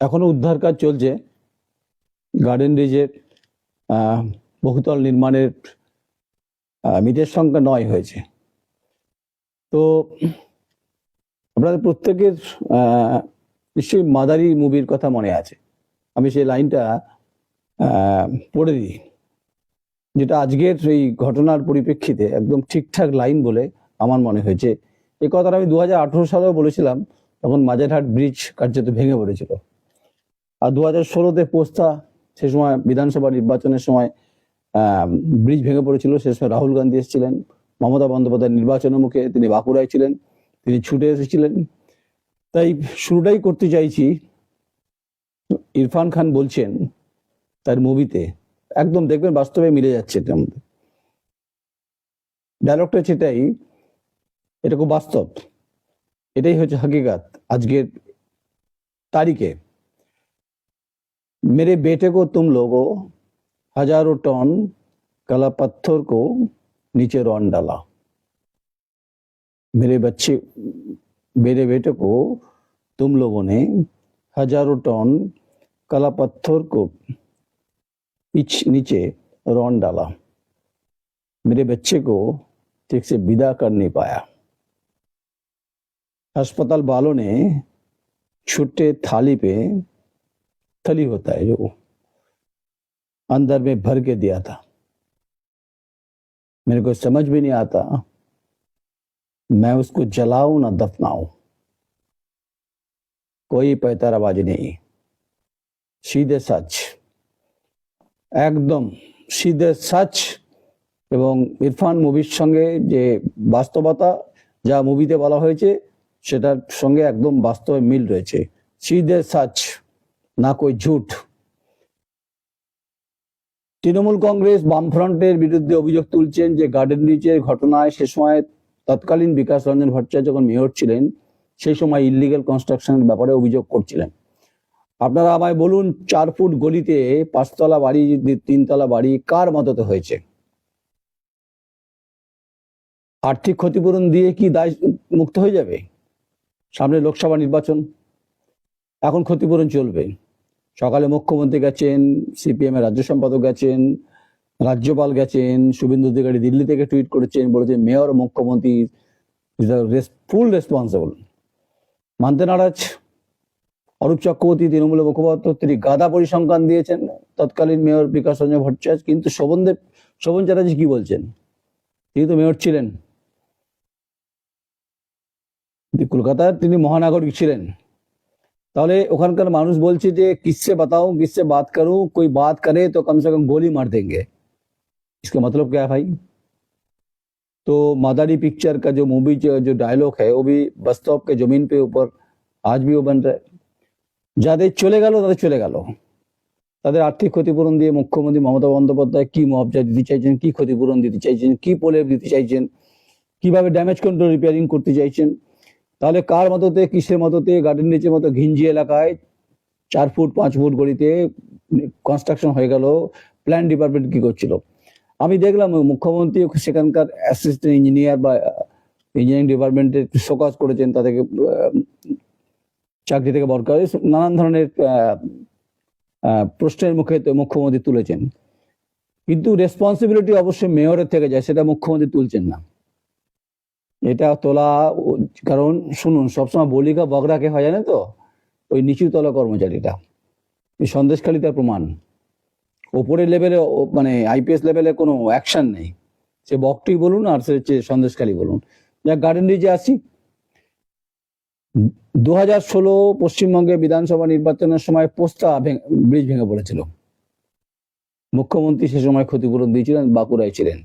এখনও উদ্ধার কাজ চলছে। গার্ডেন রিজের বহুতল নির্মাণের মিটের সংখ্যা নয় হয়েছে। তো আপনাদের প্রত্যেকের নিশ্চয়ই মাদারি মুভির কথা মনে আছে। আমি সেই লাইনটা পড়ে দিই। যেটা আজকের এই ঘটনার পরিপ্রেক্ষিতে একদম ঠিকঠাক লাইন বলে আমার মনে হয়েছে। এই কথাটা আমি দু হাজার আঠেরো সালেও বলেছিলাম, তখন মাঝেরহাট ব্রিজ কার্যত ভেঙে পড়েছিল। আর দু হাজার ষোলোতে পোস্তা সে সময় বিধানসভা নির্বাচনের সময় ব্রিজ ভেঙে পড়েছিল। সে সময় রাহুল গান্ধী এসেছিলেন, মমতা বন্দ্যোপাধ্যায় নির্বাচনের মুখে তিনি বাঁকুড়ায় ছিলেন, তিনি ছুটে এসেছিলেন। তাই শুরুটাই করতে চাইছি, ইরফান খান বলছেন তার মুভিতে, একদম দেখবেন বাস্তবে মিলে যাচ্ছে এটা আমাদের ডায়লগটা সেটাই এটা খুব বাস্তব, এটাই হচ্ছে হাকিকাত আজকের তারিখে। मेरे बेटे को तुम लोगों हज़ारों टन कला पत्थर को नीचे रौन डाला। मेरे बच्चे, मेरे बेटे को तुम लोगों ने हज़ारों टन कला पत्थर को नीचे रौन डाला। मेरे बच्चे को ठीक से विदा कर नहीं पाया। अस्पताल वालों ने छुट्टे थाली पे थली होता है जो अंदर में भर के दिया था मेरे को समझ भी नहीं आता मैं उसको जलाऊं ना दफनाऊं कोई पैताराबाजी नहीं सीधे सच একদম সিধে সাচ এবং ইরফান মুভির সঙ্গে যে বাস্তবতা যা মুভিতে বলা হয়েছে সেটার সঙ্গে একদম বাস্তবে মিল রয়েছে সিধে সাচ না কই ঝুট। তৃণমূল কংগ্রেস বামফ্রন্টের বিরুদ্ধে অভিযোগ তুলছেন যে গার্ডেন রিচের ঘটনায় সে সময় তৎকালীন বিকাশ রঞ্জন ভট্টাচার্য যখন মেয়র ছিলেন, সেই সময় ইলিগেল কনস্ট্রাকশনের ব্যাপারে অভিযোগ করছিলেন। আপনারা আমায় বলুন, চার ফুট গলিতে পাঁচতলা বাড়ি, তিনতলা বাড়ি কার মদতে হয়েছে? আর্থিক ক্ষতিপূরণ দিয়ে কি দায় মুক্ত হয়ে যাবে? সামনে লোকসভা নির্বাচন, এখন ক্ষতিপূরণ চলবে। সকালে মুখ্যমন্ত্রী গেছেন সিপিএম এর রাজ্য সম্পাদক গেছেন, রাজ্যপাল গেছেন, শুভেন্দু অধিকারী দিল্লি থেকে টুইট করেছেন, বলেছেন মেয়র, মুখ্যমন্ত্রী ফুল রেসপন্সিবল মানতে নারাজ অরূপ চক্রবর্তী, তৃণমূলের মুখপাত্র, তিনি গাদা পরিসংখ্যান দিয়েছেন, তৎকালীন মেয়র বিকাশ রঞ্জন ভট্টাচার্য, কিন্তু শোভনদেব শোভন চ্যাটার্জি কি বলছেন? তিনি তো মেয়র ছিলেন। কলকাতার, তিনি মহানাগরিক ছিলেন। তাহলে ওখানকার মানুষ বলছে যে কিসসে বাতাও কিসসে বাত করুঁ कोई बात करे तो कम से कम गोली मार देंगे इसका मतलब क्या है भाई तो मादारी पिक्चर का जो मूवी जो डायलॉग है वो भी बस स्टॉप के ज़मीन पे ऊपर আজ भी वो बन रहा है যাদের চলে গেল তাদের চলে গেল তাদের আর্থিক ক্ষতিপূরণ দিয়ে মুখ্যমন্ত্রী মমতা বন্দ্যোপাধ্যায় কি মুআবজা দিতে চাইছেন কি ক্ষতিপূরণ দিতে চাইছেন কি প্রলেপ দিতে চাইছেন কিভাবে ড্যামেজ কন্ট্রোল রিপেয়ারিং করতে চাইছেন তাহলে কার মততে, কিসের মততে, গার্ডেন নিচের মতো ঘিঞ্জি এলাকায় চার ফুট, পাঁচ ফুট গড়িতে কনস্ট্রাকশন হয়ে গেল প্ল্যান ডিপার্টমেন্ট কি করছিল? আমি দেখলাম মুখ্যমন্ত্রী সেখানকার অ্যাসিস্ট্যান্ট ইঞ্জিনিয়ার বা ইঞ্জিনিয়ারিং ডিপার্টমেন্টে শোকাজ করেছেন, তাদেরকে চাকরি থেকে বরকার নানান ধরনের প্রশ্নের মুখে মুখ্যমন্ত্রী তুলেছেন। কিন্তু রেসপন্সিবিলিটি অবশ্যই মেয়রের থেকে যায়, সেটা মুখ্যমন্ত্রী তুলছেন না। এটা তোলা কারণ শুনুন, সবসময় বলিকা বগরাকে হয় জানে তো? ওই নিচুতলা কর্মচারীটা। এই সন্দেশখালী তার প্রমাণ। ওপরের লেভেলে মানে আইপিএস লেভেলে কোনো অ্যাকশন নেই। সে বকটি বলুন আর সে হচ্ছে সন্দেশখালী বলুন। যা গার্ডেন রিজে আসি। দু হাজার ষোলো পশ্চিমবঙ্গে বিধানসভা নির্বাচনের সময় পোস্তা ব্রিজ ভেঙে পড়েছিল। মুখ্যমন্ত্রী সে সময় ক্ষতিপূরণ দিয়েছিলেন, বাঁকুড়ায় ছিলেন।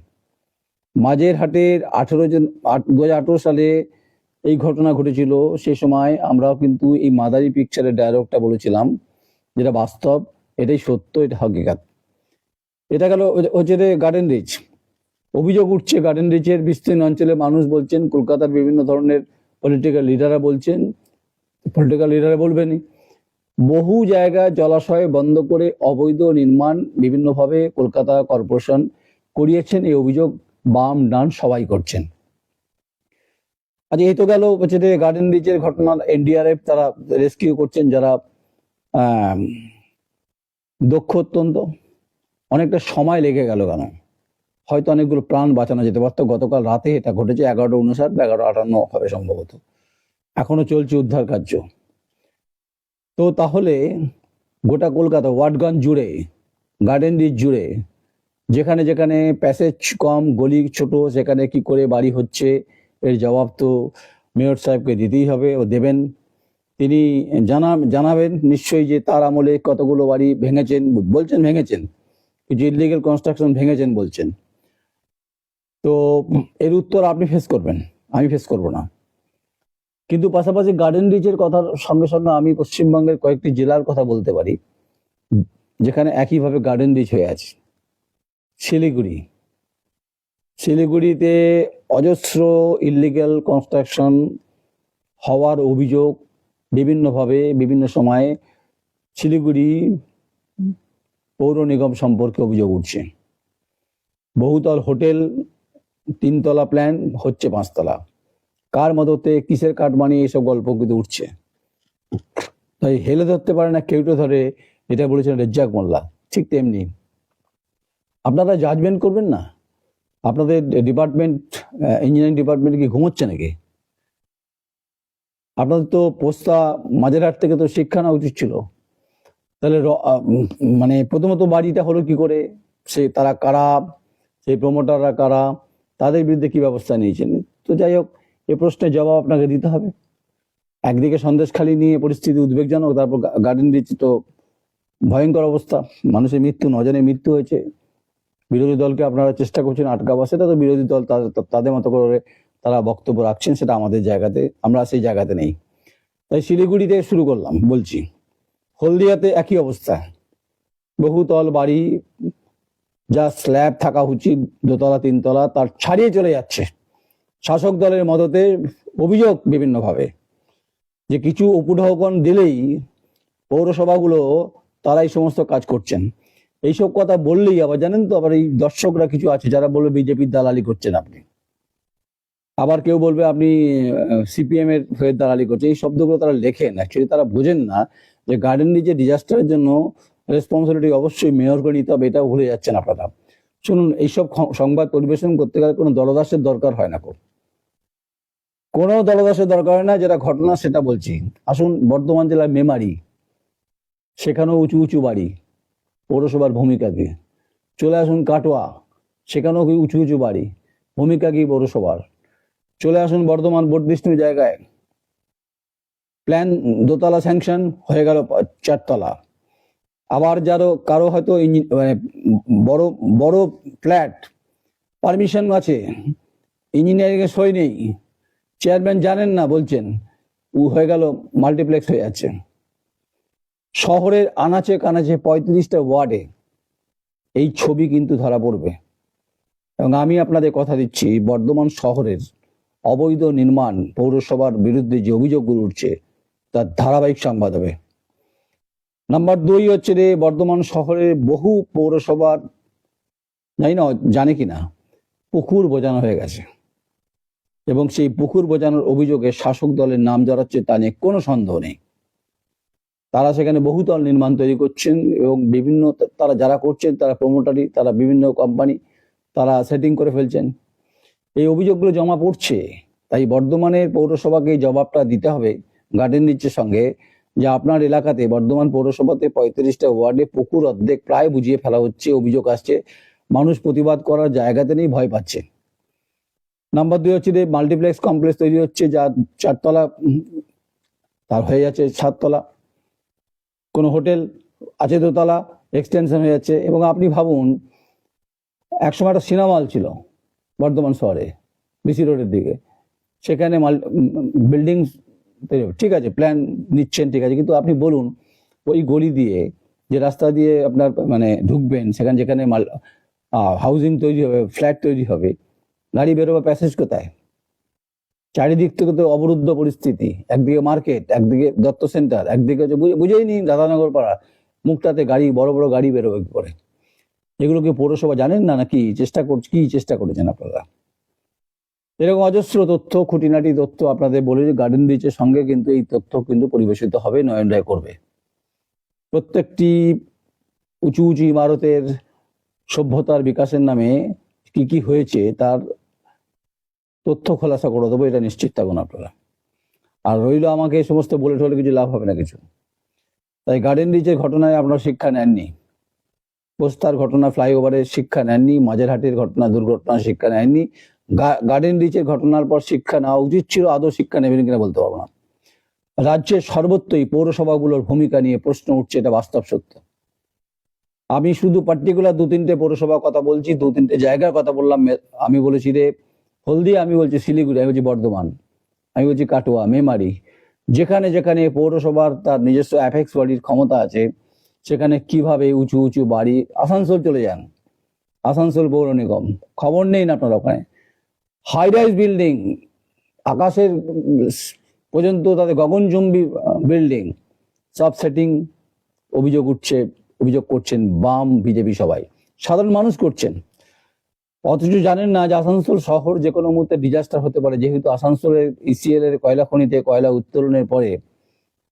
মাঝের হাটের আঠেরো জন দু হাজার আঠেরো সালে এই ঘটনা ঘটেছিল। সে সময় আমরাও কিন্তু এই মাদারি পিকচারের ডায়লগটা বলেছিলাম, যেটা বাস্তব, এটাই সত্য, এটা হকিকাত। এটা গেল হচ্ছে যে গার্ডেন রিচ অভিযোগ উঠছে গার্ডেন রিচের বিস্তীর্ণ অঞ্চলে মানুষ বলছেন, কলকাতার বিভিন্ন ধরনের পলিটিক্যাল লিডাররা বলছেন পলিটিক্যাল লিডাররা বলবেনই বহু জায়গায় জলাশয় বন্ধ করে অবৈধ নির্মাণ বিভিন্নভাবে কলকাতা কর্পোরেশন করিয়েছেন এই অভিযোগ। বাম ডান সবাই করছেন। আচ্ছা এই তো গেল হচ্ছে যে গার্ডেন রিচের ঘটনা এনডিআরএফ তারা রেস্কিউ করছেন, যারা দক্ষ অত্যন্ত। অনেকটা সময় লেগে গেল কেন? হয়তো অনেকগুলো প্রাণ বাঁচানো যেতে পারতো। গতকাল রাতে এটা ঘটেছে এগারোটা উনষাট বা এগারো আটান্ন হবে সম্ভবত। এখনও চলছে উদ্ধার কার্য। তো তাহলে গোটা কলকাতা ওয়াটগঞ্জ জুড়ে গার্ডেন রিচ জুড়ে যেখানে যেখানে প্যাসেজ কম, গলি ছোট, সেখানে কি করে বাড়ি হচ্ছে, এর জবাব তো মেয়র সাহেবকে দিতেই হবে ও দেবেন। তিনি জানা, জানাবেন নিশ্চয়ই যে তার আমলে কতগুলো বাড়ি ভেঙেছেন, বলছেন ভেঙেছেন, কিছু ইলিগেল কনস্ট্রাকশন ভেঙেছেন বলছেন। তো এর উত্তর আপনি ফেস করবেন, আমি ফেস করব না। কিন্তু পাশাপাশি গার্ডেন রিচের কথার সঙ্গে সঙ্গে আমি পশ্চিমবঙ্গের কয়েকটি জেলার কথা বলতে পারি, যেখানে একইভাবে গার্ডেন রিচ হয়ে আছে। শিলিগুড়ি। শিলিগুড়িতে অজস্র ইলিগ্যাল কনস্ট্রাকশন হওয়ার অভিযোগ বিভিন্নভাবে বিভিন্ন সময়ে শিলিগুড়ি পৌর নিগম সম্পর্কে অভিযোগ উঠছে। বহুতল হোটেল, তিনতলা প্ল্যান হচ্ছে পাঁচতলা। কার মদতে কিসের কাঠ বানিয়ে এইসব গল্প কিন্তু উঠছে। তাই হেলে ধরতে পারে না কেউটো ধরে এটা বলেছেন রেজ্জাক মোল্লা, ঠিক তেমনি। আপনারা জাজমেন্ট করবেন না। আপনাদের ডিপার্টমেন্ট ইঞ্জিনিয়ারিং ডিপার্টমেন্ট কি ঘুমোচ্ছে নাকি? আপনাদের তো পোস্তা মাঝেরহাট থেকে তো শিক্ষা নেওয়া উচিত ছিল। তাহলে মানে প্রথমত বাড়িটা হলো কি করে? সে তারা কারা? সেই প্রমোটাররা কারা? তাদের বিরুদ্ধে কি ব্যবস্থা নিয়েছেন? তো যাই হোক, এ প্রশ্নের জবাব আপনাকে দিতে হবে। একদিকে সন্দেশখালি নিয়ে পরিস্থিতি উদ্বেগজনক, তারপর গার্ডেন রিচ তো ভয়ঙ্কর অবস্থা। মানুষের মৃত্যু নজনে মৃত্যু হয়েছে। বিরোধী দলকে আপনারা চেষ্টা করছেন আটকাবার, সেটা তো বিরোধী দল তাদের মতো করে তারা বক্তব্য রাখছেন, সেটা আমাদের জায়গাতে, আমরা সেই জায়গাতে নেই। তাই শিলিগুড়িতে শুরু করলাম, বলছি। হলদিয়াতে একই অবস্থা। বহুতল বাড়ি, যা স্ল্যাব থাকা উচিত, দোতলা, তিনতলা, তার ছাড়িয়ে চলে যাচ্ছে। শাসক দলের মদতে অভিযোগ বিভিন্নভাবে। যে কিছু উপঢৌকন দিলেই পৌরসভাগুলো তারা এই সমস্ত কাজ করছেন। এইসব কথা বললেই আবার জানেন তো, আবার এই দর্শকরা কিছু আছে যারা বলবে বিজেপির দালালি করছেন আপনি। আবার কেউ বলবে আপনি সিপিএম এর হয়ে দালালি করছেন। এই শব্দগুলো তারা লেখেন। অ্যাকচুয়ালি তারা বোঝেন না যে গার্ডেন যে ডিজাস্টারের জন্য রেসপন্সিবিলিটি অবশ্যই মেয়রকে নিতে হবে এটা ভুলে যাচ্ছেন আপনারা। শুনুন, এইসব সংবাদ পরিবেশন করতে গেলে কোনো দলদাসের দরকার হয় না কোনো দলদাসের দরকার হয় না, যেটা ঘটনা সেটা বলছি। আসুন, বর্ধমান জেলার মেমারি, সেখানেও উঁচু উঁচু বাড়ি। পৌরসভার ভূমিকা কি? চলে আসুন কাটোয়া, সেখানেও কি উঁচু উঁচু বাড়ি? ভূমিকা কি পৌরসভার? চলে আসুন বর্ধমান বর্ধিষ্ণু জায়গায়। প্ল্যান দোতলা স্যাংশন হয়ে গেল চারতলা। আবার যারও কারও হয়তো মানে বড় বড় ফ্ল্যাট। পারমিশন আছে। ইঞ্জিনিয়ারিং এর সই নেই। চেয়ারম্যান জানেন না, বলছেন। উ হয়ে গেল মাল্টিপ্লেক্স হয়ে যাচ্ছে। শহরের আনাচে কানাচে পঁয়ত্রিশটা ওয়ার্ডে এই ছবি কিন্তু ধরা পড়বে। এবং আমি আপনাদের কথা দিচ্ছি, বর্ধমান শহরের অবৈধ নির্মাণ পৌরসভার বিরুদ্ধে যে অভিযোগগুলো উঠছে, তার ধারাবাহিক সংবাদ হবে। নাম্বার দুই হচ্ছে রে বর্ধমান শহরের বহু পৌরসভার, জানি না, জানে কিনা, পুকুর বোঝানো হয়ে গেছে। এবং সেই পুকুর বোঝানোর অভিযোগে শাসক দলের নাম জড়াচ্ছে তা নিয়ে কোনো সন্দেহ নেই। তারা সেখানে বহুতল নির্মাণ তৈরি করছেন এবং বিভিন্ন তারা যারা করছেন, তারা প্রমোটারি তারা বিভিন্ন কোম্পানি তারা সেটিং করে ফেলছেন। এই অভিযোগগুলো জমা পড়ছে। তাই বর্ধমানের পৌরসভাকে জবাবটা দিতে হবে গার্ডেন রিচের সঙ্গে, যে আপনার এলাকাতে বর্ধমান পৌরসভাতে পঁয়ত্রিশটা ওয়ার্ডে পুকুর অর্ধেক প্রায় বুঝিয়ে ফেলা হচ্ছে, অভিযোগ আসছে। মানুষ প্রতিবাদ করার জায়গাতে নেই, ভয় পাচ্ছে। নাম্বার দুই হচ্ছে যে মাল্টিপ্লেক্স কমপ্লেক্স তৈরি হচ্ছে, যা চারতলা তার হয়ে যাচ্ছে সাততলা। কোনো হোটেল আছে দোতলা এক্সটেনশন হয়ে যাচ্ছে এবং আপনি ভাবুন, একসময় একটা সিনেমা হল ছিল বর্ধমান শহরে বিসি রোডের দিকে। সেখানে মাল বিল্ডিং ঠিক আছে প্ল্যান নিচ্ছেন, ঠিক আছে, কিন্তু আপনি বলুন, ওই গলি দিয়ে যে রাস্তা দিয়ে আপনার মানে ঢুকবেন, সেখানে যেখানে মাল হাউজিং তৈরি হবে ফ্ল্যাট তৈরি হবে, গাড়ি বেরোবে প্যাসেজ কোথায়? চারিদিক থেকে তো অবরুদ্ধ পরিস্থিতি। একদিকে মার্কেট, একদিকে দত্ত সেন্টার, একদিকে হচ্ছে বুঝেই নিন দাদানগর পাড়া। মুখটাতে গাড়ি, বড় বড় গাড়ি বেরোবে এগুলো কি পৌরসভা জানেন না নাকি? চেষ্টা করছে কি চেষ্টা করেছেন আপনারা? এরকম অজস্র তথ্য, খুঁটিনাটি তথ্য আপনাদের বলে গার্ডেন রিচের সঙ্গে কিন্তু এই তথ্য কিন্তু পরিবেশিত হবে নয়ন রায় করবে। প্রত্যেকটি উঁচু উঁচু ইমারতের সভ্যতার বিকাশের নামে কি কি হয়েছে তার তথ্য খোলাসা করে দেবো, এটা নিশ্চিত থাকুন আপনারা। আর রইল আমাকে এই সমস্ত বলে ঠলে কিছু লাভ হবে না কিছু। তাই গার্ডেন রিচের ঘটনায় আপনারা শিক্ষা নেননি। পোস্তার ঘটনা ফ্লাইওভারের শিক্ষা নেননি, মাঝেরহাটের ঘটনা, দুর্ঘটনার শিক্ষা নেননি। গার্ডেন রিচের ঘটনার পর শিক্ষা নেওয়া উচিত ছিল, আদৌ শিক্ষা নেবেন কিনা বলতে পারব না। রাজ্যের সর্বত্রই পৌরসভাগুলোর ভূমিকা নিয়ে প্রশ্ন উঠছে, এটা বাস্তব সত্য। আমি শুধু পার্টিকুলার দু তিনটে পৌরসভার কথা বলছি দু তিনটে জায়গার কথা বললাম, আমি বলেছি রে হলদিয়া, আমি বলছি শিলিগুড়ি, আমি বলছি বর্ধমান, আমি বলছি কাটোয়া, মেমারি। যেখানে যেখানে পৌরসভার তার নিজস্ব অ্যাফেক্স বডির ক্ষমতা আছে, সেখানে কীভাবে উঁচু উঁচু বাড়ি, আসানসোল চলে যান। আসানসোল পৌর নিগম। খবর নেই না আপনার ওখানে? হাই রাইজ বিল্ডিং আকাশের পর্যন্ত তাদের গগনচুম্বী বিল্ডিং সব সেটিং অভিযোগ উঠছে, অভিযোগ করছেন বাম বিজেপি সবাই। সাধারণ মানুষ করছেন। অথচ জানেন না যে আসানসোল শহর যে কোনো মুহূর্তে ডিজাস্টার হতে পারে। যেহেতু আসানসোলের ইসিএল এর কয়লা খনিতে কয়লা উত্তোলনের পরে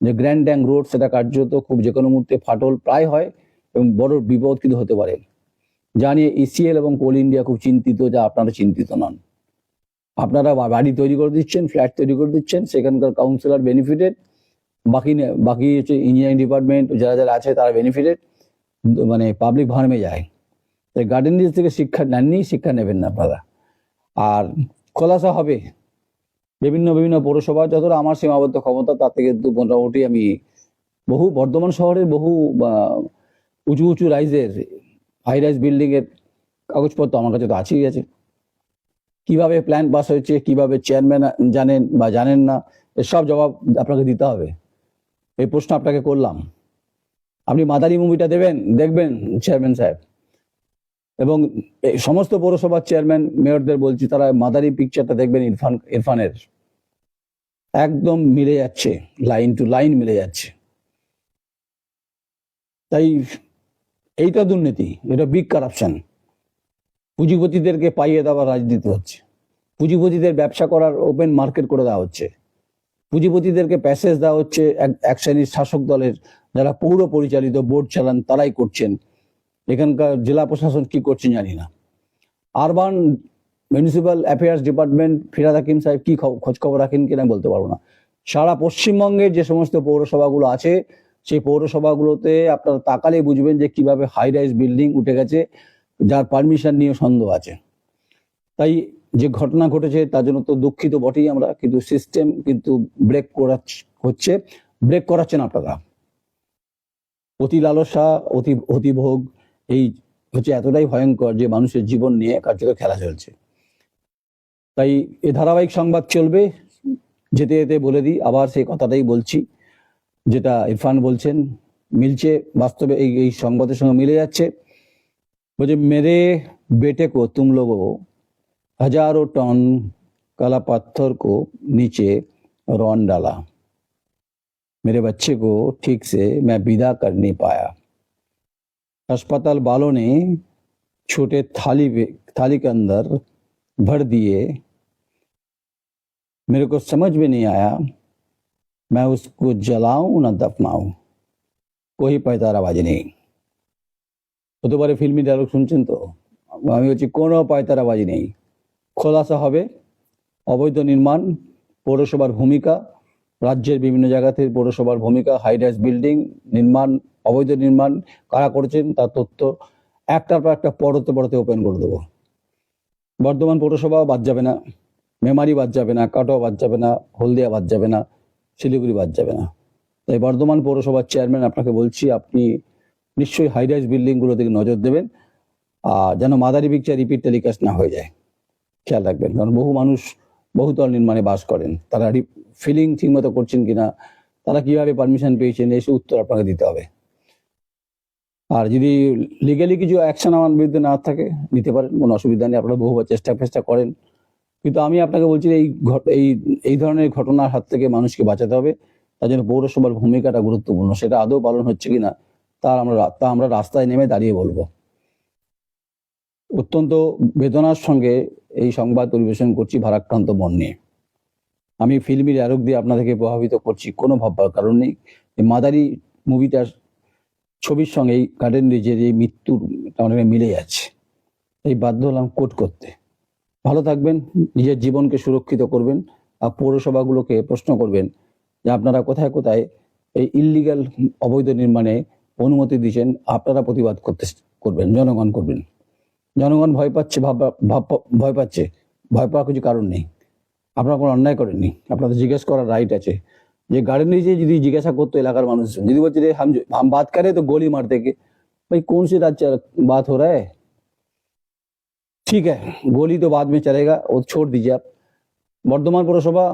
যে গ্র্যান্ড ট্যাঙ্ক রোড সেটা কার্যত খুব যে কোনো মুহূর্তে ফাটল প্রায় হয় এবং বড় বিপদ কিন্তু হতে পারে। জানিয়ে ইসিএল এবং কোল ইন্ডিয়া খুব চিন্তিত, যা আপনারা চিন্তিত নন। আপনারা বাড়ি তৈরি করে দিচ্ছেন ফ্ল্যাট তৈরি করে দিচ্ছেন, সেখানকার কাউন্সিলর বেনিফিটেড বাকি বাকি হচ্ছে ইঞ্জিনিয়ারিং ডিপার্টমেন্ট যারা যারা আছে তারা বেনিফিটেড মানে পাবলিক ফার্মে যায়। তাই গার্ডেন রিচ থেকে শিক্ষা নেননি, শিক্ষা নেবেন না আপনারা। আর খোলাসা হবে। বিভিন্ন বিভিন্ন পৌরসভা যতটা আমার সীমাবদ্ধ ক্ষমতা, তার থেকে কিন্তু মোটামুটি আমি বহু বর্ধমান শহরের বহু উঁচু উঁচু রাইজের হাই রাইজ বিল্ডিং এর কাগজপত্র আমার কাছে তো আছেই আছে। কীভাবে প্ল্যান পাস হয়েছে, কীভাবে চেয়ারম্যান জানেন বা জানেন না এসব জবাব আপনাকে দিতে হবে। এই প্রশ্ন আপনাকে করলাম। আপনি মাদারি মুভিটা দেবেন, দেখবেন চেয়ারম্যান সাহেব। এবং সমস্ত পৌরসভার চেয়ারম্যান, মেয়রদের বলছি, তারা মাদারি পিকচারটা দেখবেন, ইরফান, ইরফানের। একদম মিলে যাচ্ছে লাইন টু লাইন মিলে যাচ্ছে। তাই এইটা দুর্নীতি, এটা বিগ কারাপশন পুঁজিপতিদেরকে পাইয়ে দেওয়ার রাজনীতি হচ্ছে। পুঁজিপতিদের ব্যবসা করার ওপেন মার্কেট করে দেওয়া হচ্ছে। পুঁজিপতিদেরকে প্যাসেজ দেওয়া হচ্ছে, এক শ্রেণির শাসক দলের যারা পৌর পরিচালিত বোর্ড চালান, তারাই করছেন। এখানকার জেলা প্রশাসন কি করছেন জানি না। Urban municipal affairs department Firhad Hakim সাহেব কি খব- খোঁজ খবর রাখেন কিনা বলতে পারব না। সারা পশ্চিমবঙ্গের যে সমস্ত পৌরসভাগুলো আছে, সেই পৌরসভাগুলোতে আপনারা তাকালে বুঝবেন যে কীভাবে হাই রাইজ বিল্ডিং উঠে গেছে, যার পারমিশন নিয়ে সন্দেহ আছে। তাই যে ঘটনা ঘটেছে তার জন্য তো দুঃখিত বটেই আমরা, কিন্তু সিস্টেম কিন্তু ব্রেক করা হচ্ছে। ব্রেক করাচ্ছেন আপনারা। অতি লালসা, অতি অতিভোগ এই হচ্ছে এতটাই ভয়ঙ্কর যে মানুষের জীবন নিয়ে কার্যত খেলা চলছে তাই এ ধারাবাহিক সংবাদ চলবে যেতে যেতে বলে দিই আবার সেই কথাটাই বলছি যেটা ইরফান বলছেন মিলছে বাস্তবে এই এই সংবাদের সঙ্গে মিলে যাচ্ছে বলছে মেরে बेटे को तुम लोगों हजारों टन काला पत्थर को नीचे रौन डाला मेरे बच्चे को ठीक से मैं विदा कर नहीं पाया अस्पताल वालों ने छोटे थाली पे- थाली के अंदर भर दिए मेरे को समझ में नहीं आया मैं उसको जलाऊं ना दफनाऊं कोई पैताराबाजी नहीं হতে পারে ফিল্মি ডায়লগ শুনছেন তো আমি বলছি কোনো পায়তারাবাজি নেই খোলাসা হবে অবৈধ নির্মাণ পৌরসভার ভূমিকা রাজ্যের বিভিন্ন জায়গাতে পৌরসভার ভূমিকা হাইরাইজ বিল্ডিং নির্মাণ অবৈধ নির্মাণ কারা করেছেন তার তথ্য একটার পর একটা পরতে পরতে ওপেন করে দেবো। বর্ধমান পৌরসভাও বাদ যাবে না, মেমারি বাদ যাবে না, কাটোয়া বাদ যাবে না, হলদিয়া বাদ যাবে না, শিলিগুড়ি বাদ যাবে না। তাই বর্ধমান পৌরসভার চেয়ারম্যান আপনাকে বলছি, আপনি নিশ্চয়ই হাইরাইজ বিল্ডিংগুলো দিকে নজর দেবেন, আর যেন মাদারি পিকচার রিপিট টেলিকাস্ট না হয়ে যায়। খেয়াল রাখবেন, কারণ বহু মানুষ বহুতল নির্মাণে বাস করেন, তারা ফিলিং ঠিক মতো করছেন কিনা, তারা কীভাবে পারমিশন পেয়েছেন, এসে উত্তর আপনাকে দিতে হবে। আর যদি লিগালি কিছু অ্যাকশন আমার বিরুদ্ধে না থাকে, নিতে পারেন, কোনো অসুবিধা নেই, আপনারা বহুবার চেষ্টা ফেষ্টা করেন। কিন্তু আমি আপনাকে বলছি এই এই এই ধরনের ঘটনার হাত থেকে মানুষকে বাঁচাতে হবে। তার জন্য পৌরসভার ভূমিকাটা গুরুত্বপূর্ণ, সেটা আদৌ পালন হচ্ছে কিনা তা আমরা তা আমরা রাস্তায় নেমে দাঁড়িয়ে বলব। অত্যন্ত বেদনার সঙ্গে এই সংবাদ পরিবেশন করছি ভারাক্রান্ত মন নিয়ে। আমি ফিল্মি ডায়লগ দিয়ে আপনাদেরকে প্রভাবিত করছি, কোনো ভাববার কারণ নেই। মাদারি মুভিটার ছবির সঙ্গে এই গার্ডেন রিজের এই মৃত্যুর অনেক মিলে যাচ্ছে। এই বাধ্য হলাম কোট করতে। ভালো থাকবেন, নিজের জীবনকে সুরক্ষিত করবেন, আর পৌরসভাগুলোকে প্রশ্ন করবেন যে আপনারা কোথায় কোথায় এই ইল্লিগাল অবৈধ নির্মাণে অনুমতি দিচ্ছেন, আপনারা প্রতিবাদ করতে করবেন, জনগণ করবেন। জনগণ ভয় পাচ্ছে ভয় পাচ্ছে। ভয় পাওয়ার কিছু কারণ নেই। আপনারা কোনো অন্যায় করেননি। আপনাদের জিজ্ঞেস করার রাইট আছে। যে গার্ডেন রিচে যদি জিজ্ঞাসা করতো এলাকার মানুষজন, যদি বলছে রে হাম বাদ বাত করে তো গোলি মারতে কে ভাই, কোন সে बात বাত হো রা ঠিক আছে গলি তো বাদ মে চলেগা, ও ছোট দিজে আপ। বর্ধমান পৌরসভা,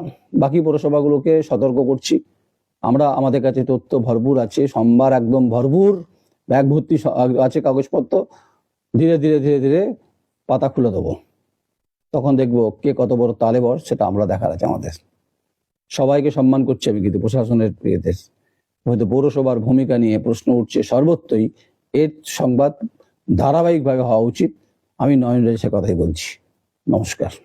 বাকি পৌরসভাগুলোকে সতর্ক করছি। আমরা আমাদের কাছে তথ্য ভরপুর আছে, সোমবার একদম ভরপুর, ব্যাগ ভর্তি আছে কাগজপত্র। ধীরে ধীরে ধীরে ধীরে পাতা খুলে দেবো। তখন দেখব কে কত বড় তালেবর, সেটা আমরা দেখার আছে আমাদের। সবাইকে সম্মান করছি আমি কিন্তু প্রশাসনের প্রিয়দের হয়তো পৌরসভার ভূমিকা নিয়ে প্রশ্ন উঠছে সর্বত্রই। এর সংবাদ ধারাবাহিকভাবে হওয়া উচিত। আমি নয়ন সে কথাই বলছি। নমস্কার।